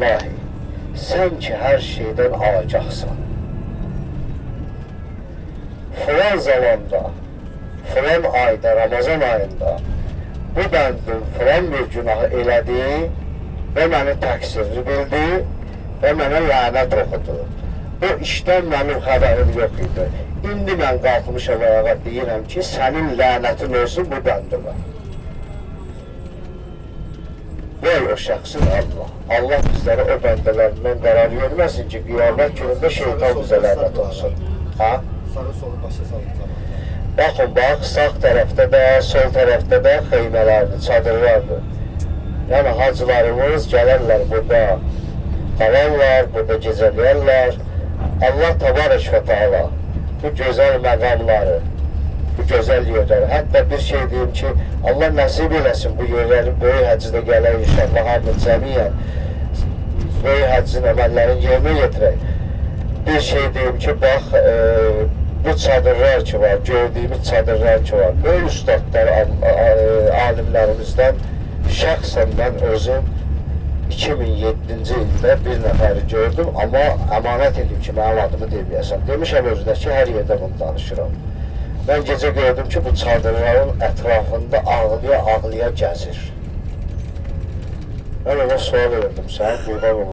vallahi sen ki her şeyden alacaksan. Filan zamanda, filan ayda, Ramazan ayında bu bəndin filan bir günahı elədi və məni təqsirli bildi və mənə lənət oxudu. Bu işdən mənim xəbərim yox idi. İndi mən qalxmışam ayağa deyirəm ki, sənin lənətin olsun bu bəndimə. Ver o şəxsin Allah. Allah bizlərə o bəndələrindən qərar verməsin ki, qiyamət günündə şeytan bizə lənət olsun. Ha? Sarı solu başa salın zaman. Baxın, bax, sağ tərəfdə də, sol tərəfdə də xeymələrdir, çadırlardır. Yəni hacılarımız gələrlər burada, qalarlar, burada gecələyərlər. Allah təbarək və təala bu gözəl məqamları, gözəl yerləri, hətta bir şey deyim ki, Allah nəsib eləsin bu yerlərin böyük həccidə gələk inşallah hamı cəmiyyən böyük həccin əməllərini yerinə yetirək. Bir şey deyim ki, bax, e, bu çadırlar ki var, gördüyümüz çadırlar ki var, böyük ustadlar, a- alimlərimizdən şəxsən mən özüm 2007-ci ildə bir nəfəri gördüm, amma əmanət edim ki, mənim adımı deməyəsən. Demişəm özünə ki, hər yerdə bunu danışıram. Mən gecə gördüm ki, bu çadırların ətrafında ağlıya-ağlıya gəzir. Mən ona sual verdim, sən qurban olum.